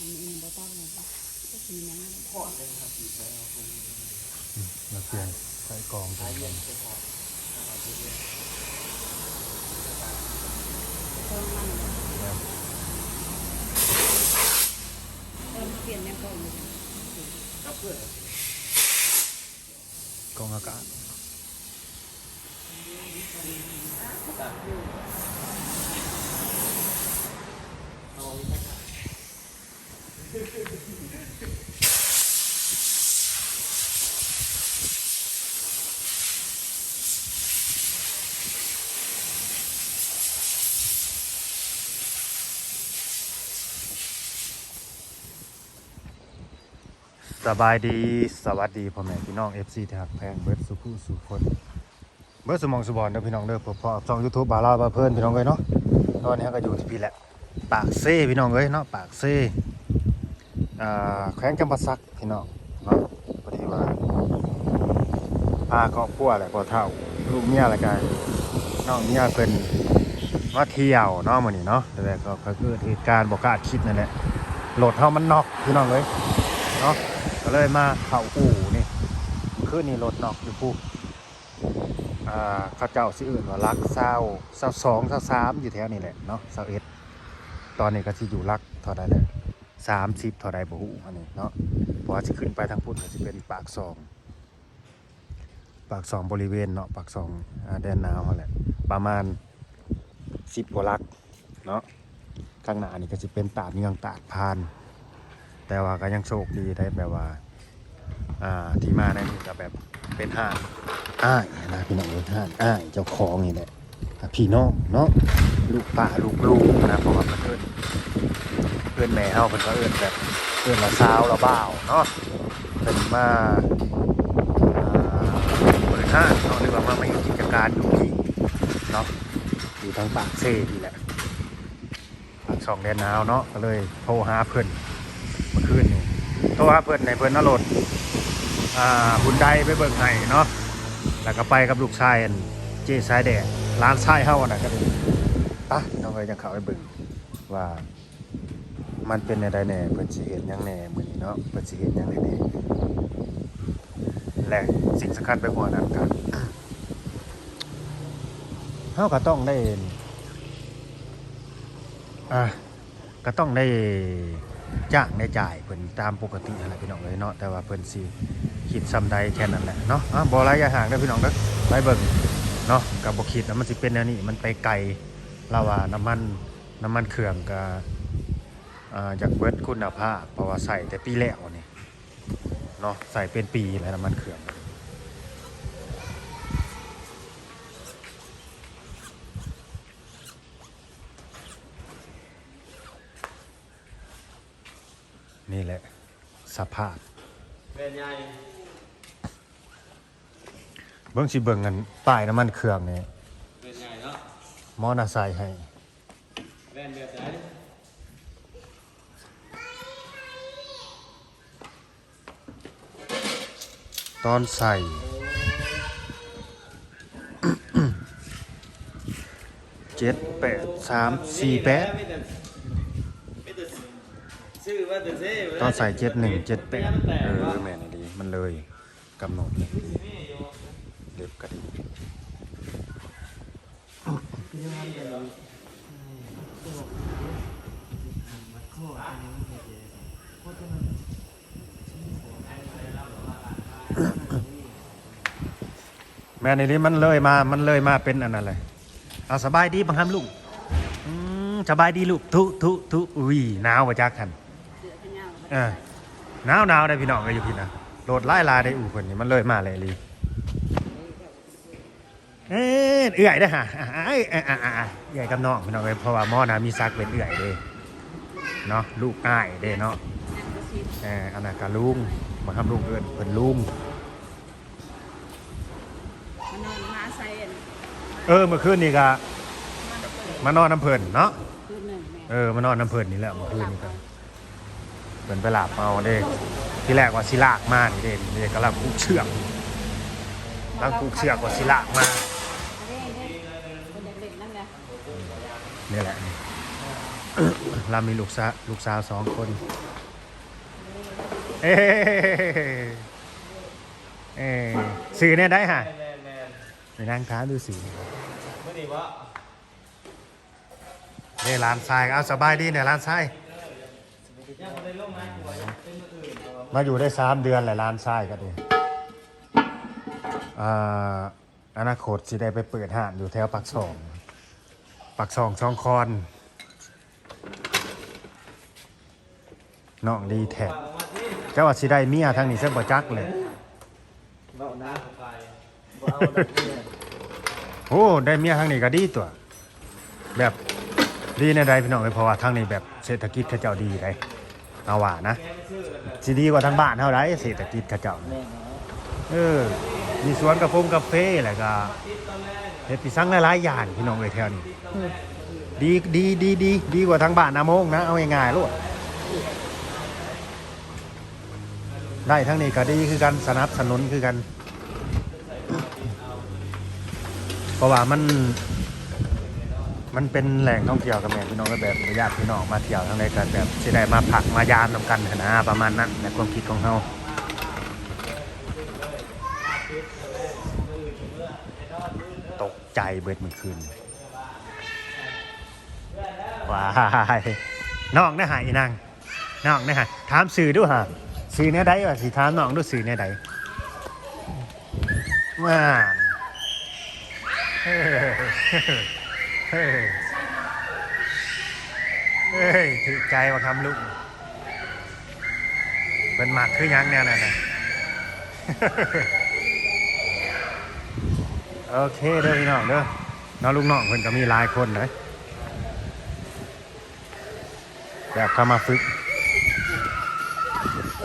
อันนี้บ่ต้องเลยปะก็คือนั้นพอดเลยครับอยู่แล้วผมมาเปลี่ยนใส่กองใส่เย็นจะพอดนะครับที่นี่เพิ่มมันเพิ่มเปลี่ยนแนวก่อนเลยครับเพื่อนกองอากาศเอา สบายดีสวัสดีพ่อแม่พี่น้อง FC ที่หักแพงเบิร์ดสุขุสุคนเบิร์ดสมองสุบอลเด้อพี่น้องเด้อพอพอช่อง YouTube บาลาบาเพิ่นพี่น้องเอ้ยเนาะตอนนี้ก็อยู่ที่พี่แหละ ปากเซ่พี่น้องเอ้ยเนาะปากเซ่ แขวงจำปาสักพี่น้องเนาะพอดีว่าพาครอบครัวแหละพ่อเฒ่าลูกเมียแล้วก็น้องเมียเพิ่นมาเที่ยวเนาะมื้อนี้เนาะแต่ก็ก็เกิดเหตุการณ์บ่คาคิดนั่นแหละรถเฮามันนอกพี่น้องเอ้ยเนาะก็เลยมาเข้าอู่นี่คืนนี้รถนอกอยู่ผู้อ่าเจ้าสิอื่นว่ารักเศร้าเศร้าสองเศร้าสามอยู่แถวนี้แหละเนาะเศร้าเอ็ดตอนนี้ก็สิอยู่รักเท่าใดแหละ สามสิบเท่าใดบ่ฮู้อันนี้เนาะพราะว่าสิขึ้นไปทางพุ่นก็สิเป็นปากซองปากซองบริเวณเนาะปากซองอแดนนาวแหละประมาณสิบกว่าลักเนาะข้างหน้านี่ก็จะเป็นตาดเมืองตาดพาน แต่ว่าก็ยังโชคดีได้แบบว่าอ่าที่มาในนี่ก็แบบเป็นห้างอ้ายนะพี่น้องเอ้ยห้างอ้ายเจ้าของนี่แหละอ่าพี่น้องเนาะลูกป้าลูกลูกนะเพราะว่ามันเอิ้นเอิ้นแม่เฮาเพิ่นก็เอิ้นแบบเอิ้นละสาวละบ่าวเนาะเป็นมาอ่าบริหารเนาะหรือว่ามามาอยู่กิจการอยู่ที่เนาะอยู่ทางปากเซ่นี่แหละปากช่องแดนนาวเนาะก็เลยโทรหาเพิ่นเมื่อคืนนี่โทรหาเพื่อนในเพื่อนนรดอ่าบุญใดไปเบิ่งให้เนาะแล้วก็ไปกับลูกชายอันเจ๊สายแดดร้านชายเฮาอันน่ะก็ดีปะน้องเอ้ยจะเข้าไปเบิ่งว่า มันเป็นในใดแน่เพิ่นสิเห็นยังแน่มือนี้เนาะเพิ่นสิเห็นยังแน่และสิ่งสำคัญไปกว่านั้นก็เฮาก็ต้องได้อ่าก็ต้องได้จ้างได้จ่ายเพิ่นตามปกติอะไรพี่น้องเลยเนาะแต่ว่าเพิ่นสิคิดซ้ำใดแค่นั้นแหละเนาะอะบ่ระยะห่างเด้พี่น้องเด้อไปเบิ่งเนาะก็บ่คิดว่ามันสิเป็นแนวนี้มันไปไกลแล้วว่าน้ำมันน้ำมันเครื่องก็อ่า จากเบิดคุณภาพเพราะว่าใส่แต่ปีแล้วนี่เนาะใส่เป็นปีแล้วน้ำมันเครื่องนี่แหละสภาพแม่ใหญ่เบิ่งสิเบิ่งกันป้ายน้ำมันเครื่องนี่แม่ใหญ่เนาะมอนาไซค์ให้ แม่แบบไหน ตอนใส่ เจ็ดแปดสามสี่แปดตอนใส่เจ็ดหนึ่งเจ็ดแปดเออแม่นดีมันเลยกำหนดเลยเด็บกระดิ่งแม่ในนี้มันเลยมา มันเลยมาเป็นอันนั้นเอาสบายดีบังคับลูกอืมสบายดีลูกทุทุทุอุ้ยหนาวมาจากกันเอขยาวเอหนาวหนาวได้พี่น้องก็อยู่พี่นะโหลดไล่ลาได้อู่คนนี้มันเลยมาเลยลีเอ้ยเอื่อยได้ฮะอ่าเอ้ยอ่าอ่อ่าใหญ่กับน้องพี่น้องเลยเพราะว่าหม้อนะมีซักเป็นเอื่อยเด้เนาะลูกอ้ายเด้เนาะนั่นก็สิเอออันนั้นก็ลุงมาทำลุงเอินเป็นลุง มานอนมาใส่อัน เออเมื่อคืนนี่ก็มานอนน้ำเพลินเนาะคืนหนึ่งแม่เออมานอนน้ำเพลินนี่แหละเมื่อคืนนี่ก็เปินไปหลับเอาเด้ที่แรกว่าสิลากมานี่เด้นี่ก็ลังผูกเชือกลังผูกเชือกว่าสิลากมาเด้เด้คนเด็กๆนั่นแหละนี่แหละนี่ เรามีลูกสาวลูกสาวสองคน เอ้เอ้สื่อเนี่ยได้ฮะแม่นแม่นไปนั่งท้ามดูสิ ไม่ดีวะเนี่ยร้านทรายเอาสบายดีเนี่ยร้านทรายยังไม่ได้ลงนะกูว่ายังเป็นมืออื่นเอาวะมาอยู่ได้สามเดือนแหละร้านทรายก็ดีอ่าอนาคตสิได้ไปเปิดห้างอยู่แถวปักซองปักซองช่องคอนน้องดีแท้เอามาที่เจ้าว่าสิได้เมียทางนี้เส้นบ่จักเลยเบาหน้าไปบ่เอาดอกเบี้ย โอ้ได้เมียทางนี้ก็ดีตัว แบบดีในใดพี่น้องเอ้ยเพราะว่าทางนี้แบบเศรษฐกิจเขาเจ้าดีได้เอาว่านะสิดีกว่าทางบ้านเท่าไรเศรษฐกิจเขาเจ้าเออมีสวนกาแฟกาแฟแล้วก็เฮ็ดพิซังหลายๆอย่างพี่น้องเอ้ยแถวนี้ดีดีดีดีดีกว่าทางบ้านนาโมงนะเอาง่ายๆลูกได้ทั้งนี้ก็ดีคือกันสนับสนุนคือกัน เพราะว่ามัน มันเป็นแหล่งท่องเที่ยวกับแม่พี่น้องก็แบบญาติพี่น้องมาเที่ยวทั้งในกันแบบสิได้มาผักมายามนำกันนะประมาณนั้นในความคิดของเขาตกใจเบิดเมื่อคืนว้ายน้องนะหายนางน้องนะฮะถามสื่อดูฮะสื่อเนี่ยใดวะสิถามน้องดูสื่อเนี่ยใดว้า เฮ้ยเฮ้เฮ้ยถือใจว่าคำลุกเป็นหมักคือยังเนี่ยนะนะโอเคเด้อพี่น้องเด้อน้องลูกน้องเพิ่นก็มีหลายคนเลยแบบเข้ามาฝึก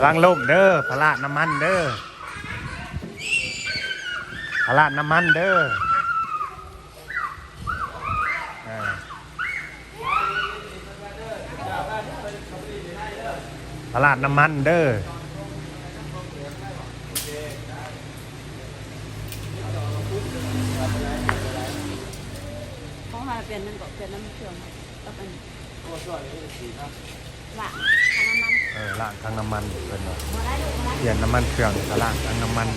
ล้างลมเด้อพลาดน้ำมันเด้อพลาดน้ำมันเด้อ ตลาดน้ำมันเด้อเขาหาเปลี่ยนนั่นก็เปลี่ยนน้ำเครื่องก็เป็นตัวช่วยนี่สีนะหลังทางน้ำมันเออล้างทางน้ำมันเป็นว่ามาได้ลูกมาได้เปลี่ยนน้ำมันเครื่องก็ล้างทางน้ำมัน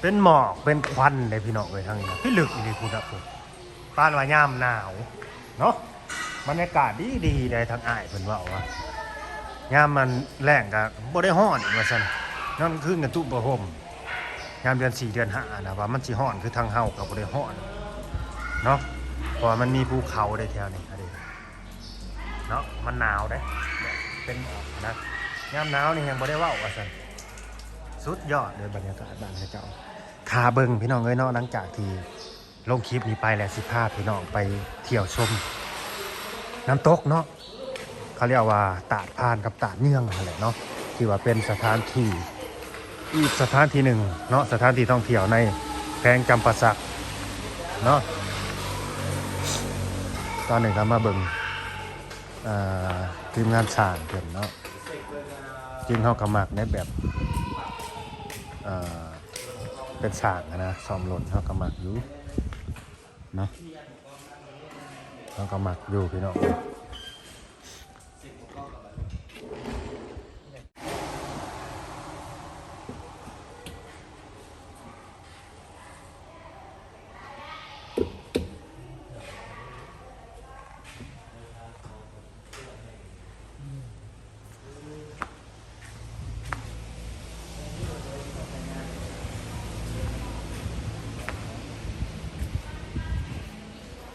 เป็นหมอกเป็นควันเลยพี่น้องเอ้ยทางนี้นะพี่ลึกอีนี่คุณครับผมป้านว่ายามหนาว เนาะ บรรยากาศดีดีๆได้ทางอ้ายเพิ่นว่าว่ายามมันแรงก็บ่ได้ฮ้อนว่าซั่นนั่นคือกันตุบ่ห่มยามเดือน4เดือน5นะว่ามันสิฮ้อนคือทางเฮาก็บ่ได้ฮ้อนเนาะเพราะมันมีภูเขาได้แถวนี้อะเด้เนาะมันหนาวเด้เป็นนะยามหนาวนี่ยังบ่ได้เว้าว่าซั่นสุดยอดเลยบรรยากาศบ้านเจ้าทาเบิงพี่น้องเอ้ยเนาะหลังจากที่ลงคลิปนี้ไปแล้วสิพาพี่น้องไปเที่ยวชม น้ำตกเนาะเขาเรียกว่าตาดพานกับตาดเนื่องนั่นแหละเนาะที่ว่าเป็นสถานที่อีกสถานที่หนึ่งเนาะสถานที่ท่องเที่ยวในแพงจำปาสักเนาะตอนหนี้ก็มาเบิ่งอ่าทีมงานสร้างเพิ่นเนาะจริงเขากมักในแบบเป็นสร้างนะซ่อมรถเขากมักอยู่เนาะ แล้วก็หมักอยู่พี่น้อง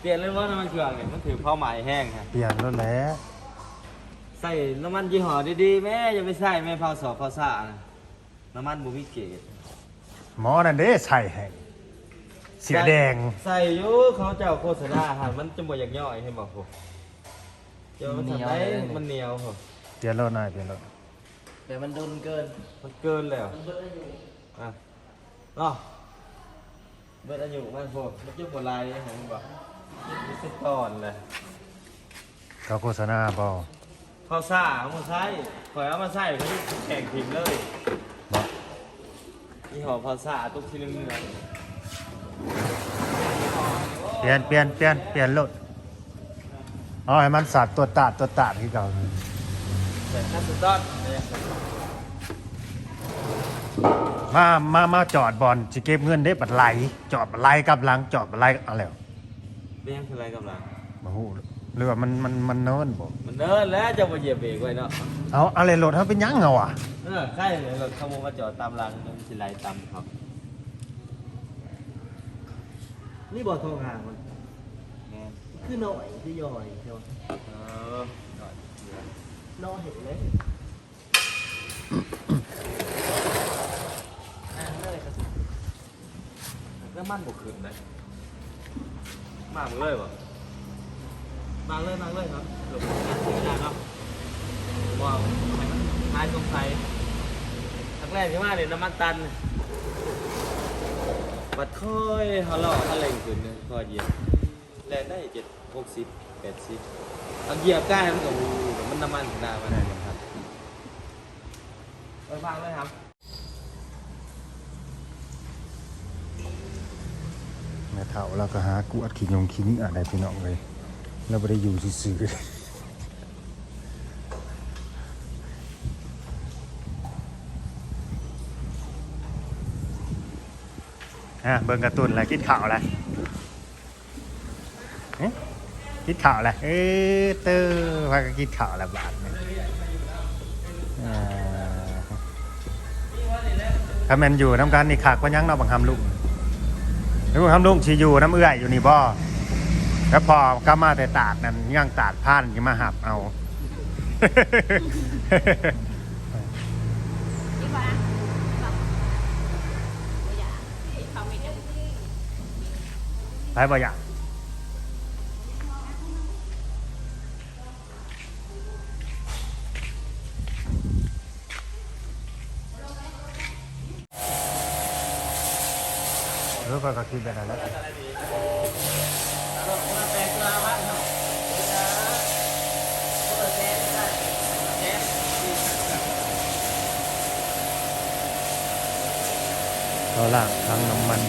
เเปลี่ยนเลยว่าน้ำมันเครื่องเนี่ยมันถือเป้าหมายแห้งฮะปลี่ยนรถแล้วใส่น้ำมันยี่ห้อดีๆแม่อย่าไปใส่แม่พาวสอบพาวซ่านะน้ำมันบูมิเกตหมอนั่นเด้ใส่ให้เสียแดง ใส่อยู่เขาเจ้าโฆษณาหันมันจะบ่อยากย่อยให้บอกผมเจ้ามันทำได้มันเหนียวผมเปลี่ยนรถหน่อยเปลี่ยนรถแต่มันโดนเกิน มันเกินแล้วอะเนาะเบิดอายุมันพวกมันจุกบนลายนี่ผมบอก มันสิตอนเลยเขาโฆษณาบอพาวซ่าเอามาใส่ข่อยเอามาใส่เขาจะแข่งทีมเลยบอยี่ห้อพาวซ่าตุ๊กทีนึงเลยเปลี่ยนเปลี่ยนเปลี่ยนเปลี่ยนรถเอาให้มันสัตว์ตัวตาดตัวตาดที่เก่าแต่ขั้นสุดต้นเนี่ยมามามาจอดบอลจะเก็บเงินได้บัดไหลจอดบัดไหลกับหลังจอดบัดไหลอะไรวะ เบี้ยงคืออะไรกำลังบ่ฮู้หรือว่ามันมันมันเนินบ่มันเดินแล้วจะมาเหยียบเบรกไว้เนาะเอาอะไรรถเฮาเป็นหยังเอาอะเออใช่เลยรถขโมยมาจอดตามรังมันสิไหลตามครับ นี่บ่อทองห่างมันแม่นคือหน่อยคือย่อยใช่ไหมเออจอดเรือน้อยเห็นเลยอ่านเลยครับแล้วมันบกขึ้นเลย มางเลยบ่มาเลยมาเลยครับเดี๋ยวผมจะถึงแล้วเนาะว้าวท้ายตรงไทยครั้งแรกที่มาเนี่ยน้ำมันตัน บัดค่อยเขาล่อเขาเล่งขึ้นนะค่อยเหยียบแรงได้เจ็ดหกสิบแปดสิบเอาเหยียบใกล้มันก็วูมันน้ำมันถึงได้มาได้ครับไปฟังเลยครับ แม่ เฒ่าแล้วก็หากวดขี้ยงขี้นี่อะไรพี่น้องเลยแล้วบ่ได้อยู่ซื่อฮะเบิ่งการ์ตูนอะไรคิดข่าวอะไรคิดข่าวอะไรเอ้ยเตอร์พากันคิดข่าวอะไรบาทเนี่ยอ่าถ้าแมนอยู่น้ำกันนี่ขากว่ายังเนาะบังคำลุง แล้วบังคำลุงชีอยู่น้ำเอื้อยอยู่นี่บ่แล้วพอกลับมาแต่ตาดนั่นย่างตาดผ่านยังมาหับเอาที่ว่าบอกบ่อยากเขาไม่ได้ ไปบ่ อยากเออก็ก็คิดแบบนั้นแหล้วเราล่างทั้งน้ำมัน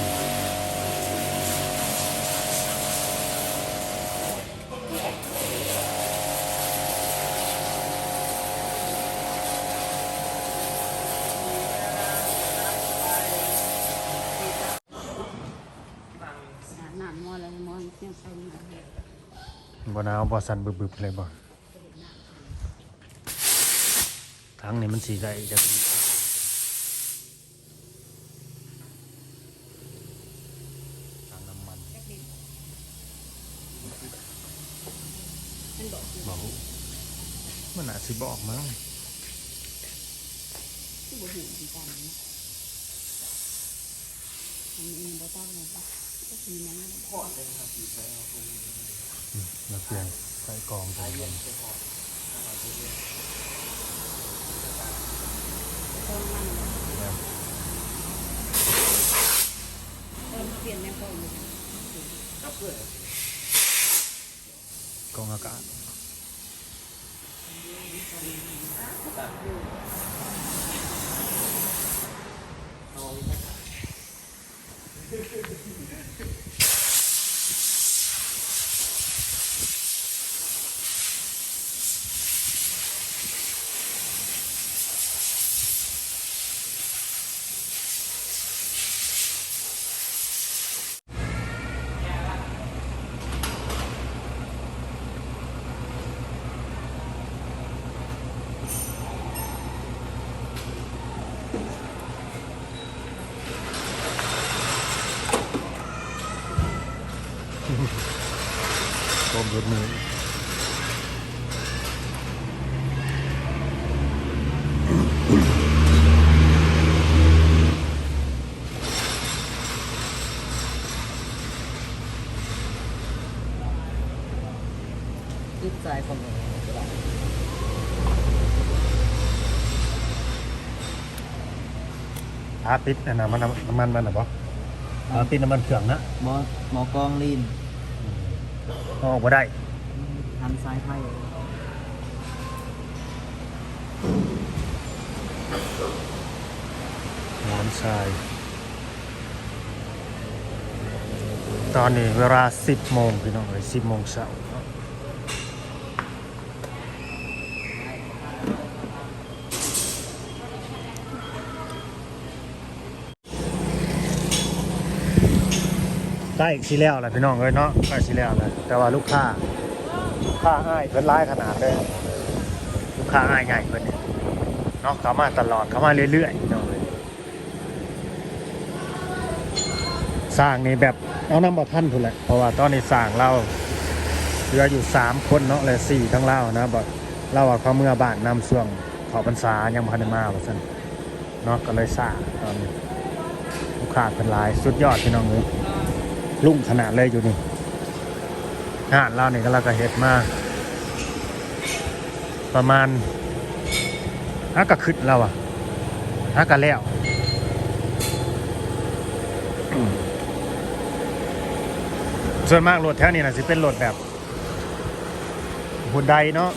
อาบน้ำมออะไรมอเสียงใส่หน่อย บ่หนาวบ่สั่นบึบๆเลยบ่ทั้งนี้มันสีได้จะทั้งน้ำมันมันบอกบ่ฮู้มันอาจสิบอกมั้งที่บ่หูเหมือนกันนะมันมีบ่ต้องเลยปะก็คือนั้นพอดเลยแล้วเพียงใส่กองใส่เพิ่มมันเลยแล้เพิ่มเปลี่ยนแม่เพิ่มเลยกองอากาศ รสมือติดใจของมันก็ได้อาปิดอันน่ะมันน้ำมันมันน่ะบ่อาปิดน้ำมันเครื่องนะหมอหมอกองลีน เอาออกบ่ได้ทันสายไฟหมอนทราย ตอนนี้เวลา 10โมงพี่น้องเอ้ย10โมงเช้า ใกล้สิแล้วแหละพี่น้องเอ้ยเนาะใกล้สิแล้วแหละแต่ว่าลูกค้าลูกค้าอ้ายเพิ่นร้ายขนาดเลยลูกค้าอ้ายใหญ่เพิ่นเนี่ยเนาะเขามาตลอดเขามาเรื่อยๆพี่น้องเอ้ยสร้างนี่แบบเอาน้ำบ่ทันพุ่นแหละเพราะว่าตอนนี้สร้างเราเหลืออยู่สามคนเนาะและสี่ทั้งเล่านะบอกเล่าว่าเขาเมื่อบ้านนำช่วงเขอพรรษายังบ่ทันมาว่าซั่นเนาะก็เลยสร้างตอนนี้ลูกค้าเป็นหลายสุดยอดพี่น้องเลย ลุ่งขนาดเลยอยู่นี่งานเราเนี่ยก็เราก็เฮ็ดมา ประมาณฮักกะขึ้นเราอะฮักกะแล้วส่วนมากรถแถวนี้นะสิเป็นรถแบบหุ่นไดเนาะ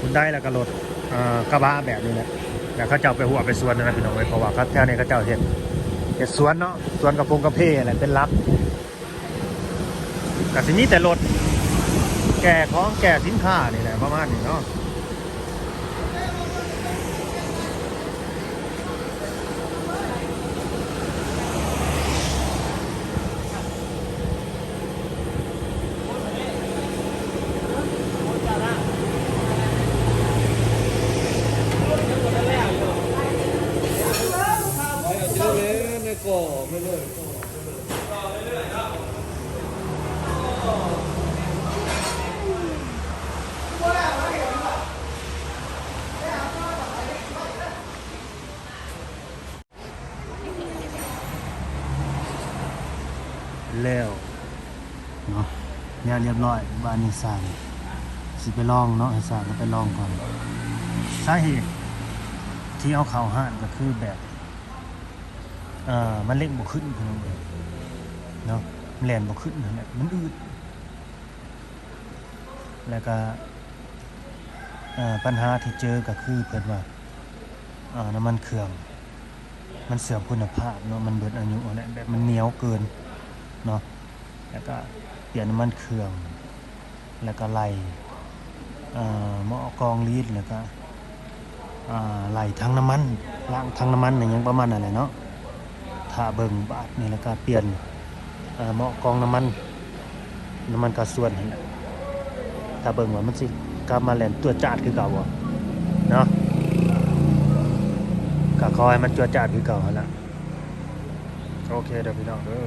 หุ่นไดแล้วก็รถกระบะแบบนี้แหละแต่เขาเจ้าไปหัวไปสวนนะพี่น้องเว้ยเพราะว่าเขาแถวนี้เขาเจ้าเห็น แต่สวนเนาะสวนกระพงกระเพาอะไรเป็นลักแต่สิมีแต่รถแก่ของแก่สินค้านี่แหละประมาณนี้เนาะ แล้วเนาะเนี่ยเรียบร้อยบ้านนี้สร้างสิไปลองเนาะให้สร้างก็ไปลองก่อนสาเหตุที่เอาเขาห้านก็คือแบบเอ่อมันเล่งบ่ขึ้นพี่น้องเอ้ยเนาะมันแล่นบ่ขึ้นนั่นแหละมันอืดแล้วก็อ่อปัญหาที่เจอก็คือเพิ่นว่าอ่อน้ำมันเครื่อง มันเสื่อมคุณภาพเนาะมันเบิดอายุเอาแหละแบบมันเหนียวเกิน เนาะแล้วก็เปลี่ยนน้ำมันเครื่อง แล้วก็ไล่เหม้อกรองลีดแล้วก็อ่าไล่ทั้งน้ำมันล้างทั้งน้ำมันอย่างประมาณนั้นแหละเนาะถ้าเบิ่งบาทนี่แล้วก็เปลี่ยนเหม้อกรองน้ำมัน น้ำมันกระส่วนนั่นแหละถ้าเบิ่งว่ามันสิกลับมาแลนตัวจาดคือเก่าบ่เนาะก็ขอให้มันตัวจาดคือเก่าหั่นล่ะโอเคเด้อพี่น้องเด้อ